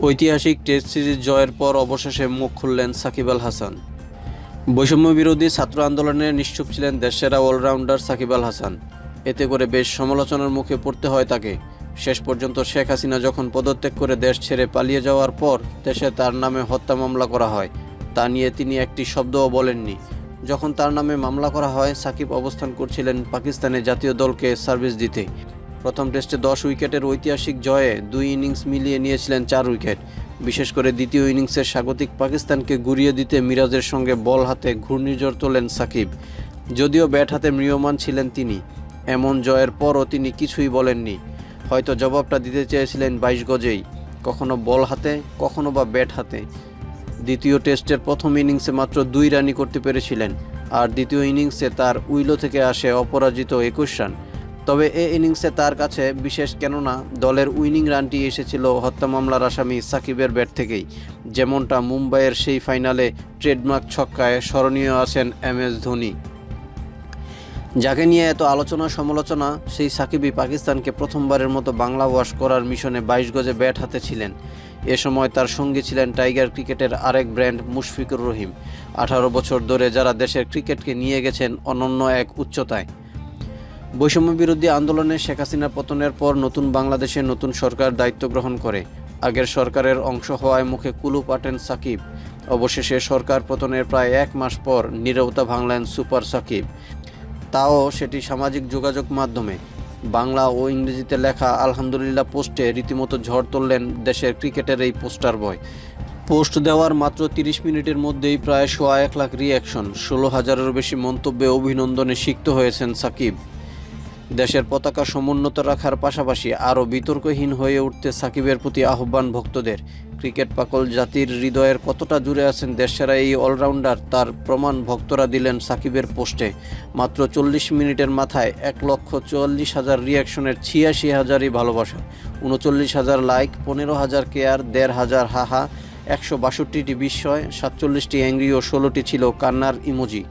ঐতিহাসিক test series জয়ের পর অবশেষে মুখ খুললেন সাকিব আল হাসান। বৈষম্য বিরোধী ছাত্র আন্দোলনে নিশ্চুপ ছিলেন দেশসেরা অলরাউন্ডার সাকিব আল হাসান। এতে করে বেশ সমালোচনার মুখে পড়তে হয় তাকে। শেষ পর্যন্ত শেখ হাসিনা যখন পদত্যাগ করে দেশ ছেড়ে পালিয়ে যাওয়ার পর দেশে তার নামে হত্যা মামলা করা হয়। তা নিয়ে তিনি একটি শব্দও বলেননি। যখন তার নামে মামলা করা হয়, সাকিব অবস্থান করছিলেন পাকিস্তানে জাতীয় দলকে সার্ভিস দিতে। প্রথম টেস্টে দশ উইকেটের ঐতিহাসিক জয়ে দুই ইনিংস মিলিয়ে নিয়েছিলেন চার উইকেট। বিশেষ করে দ্বিতীয় ইনিংসে স্বাগতিক পাকিস্তানকে গুড়িয়ে দিতে মিরাজের সঙ্গে বল হাতে ঘূর্ণিঝড় তোলেন সাকিব। যদিও ব্যাট হাতে ম্রিয়মান ছিলেন তিনি, এমন জয়ের পরও তিনি কিছুই বলেননি। হয়তো জবাবটা দিতে চেয়েছিলেন বাইশ গজেই, কখনো বল হাতে, কখনো বা ব্যাট হাতে। দ্বিতীয় টেস্টের প্রথম ইনিংসে মাত্র দুই রানই করতে পেরেছিলেন, আর দ্বিতীয় ইনিংসে তার উইলো থেকে আসে অপরাজিত একুশ রান। তবে এ ইনিংসে তার কাছে বিশেষ কেননা দলের উইনিং রানটি এসেছিল হত্যা মামলার আসামি সাকিবের ব্যাট থেকেই। যেমনটা মুম্বাইয়ের সেই ফাইনালে ট্রেডমার্ক ছক্কায় স্মরণীয় আছেন এম এস ধোনি। যাকে নিয়ে এত আলোচনা সমালোচনা, সেই সাকিবই পাকিস্তানকে প্রথমবারের মতো বাংলা ওয়াশ করার মিশনে বাইশ গজে ব্যাট হাতে ছিলেন। এ সময় তার সঙ্গী ছিলেন টাইগার ক্রিকেটের আরেক ব্র্যান্ড মুশফিকুর রহিম। আঠারো বছর ধরে যারা দেশের ক্রিকেটকে নিয়ে গেছেন অনন্য এক উচ্চতায়। বৈষম্য বিরোধী আন্দোলনে শেখ হাসিনা পতনের পর নতুন বাংলাদেশে নতুন সরকার দায়িত্ব গ্রহণ করে। আগের সরকারের অংশ হওয়ায় মুখে কুলু পাটেন সাকিব। অবশেষে সরকার পতনের প্রায় এক মাস পর নীরবতা ভাঙলেন সুপার সাকিব। তাও সেটি সামাজিক যোগাযোগ মাধ্যমে। বাংলা ও ইংরেজিতে লেখা আলহামদুলিল্লাহ পোস্টে রীতিমতো ঝড় তুললেন দেশের ক্রিকেটের এই পোস্টার বয়। পোস্ট দেওয়ার মাত্র তিরিশ মিনিটের মধ্যেই প্রায় সোয়া এক লাখ রিয়াকশন ষোলো হাজারেরও বেশি মন্তব্যে অভিনন্দনে সিক্ত হয়েছেন সাকিব। দেশের পতাকা সমুন্নত রাখার পাশাপাশি আরও বিতর্কহীন হয়ে উঠতে সাকিবের প্রতি আহ্বান ভক্তদের। ক্রিকেট পাকল জাতির হৃদয়ের কতটা জুড়ে আছেন দেশসেরা এই অলরাউন্ডার, তার প্রমাণ ভক্তরা দিলেন সাকিবের পোস্টে। মাত্র চল্লিশ মিনিটের মাথায় এক লক্ষ চুয়াল্লিশ হাজার রিয়াকশনের ছিয়াশি হাজারই ভালোবাসা। উনচল্লিশ হাজার লাইক, পনেরো হাজার কেয়ার, দেড় হাজার হাহা, একশো বাষট্টিটি বিস্ময়, সাতচল্লিশটি অ্যাংরি ও ষোলোটি ছিল কান্নার ইমোজি।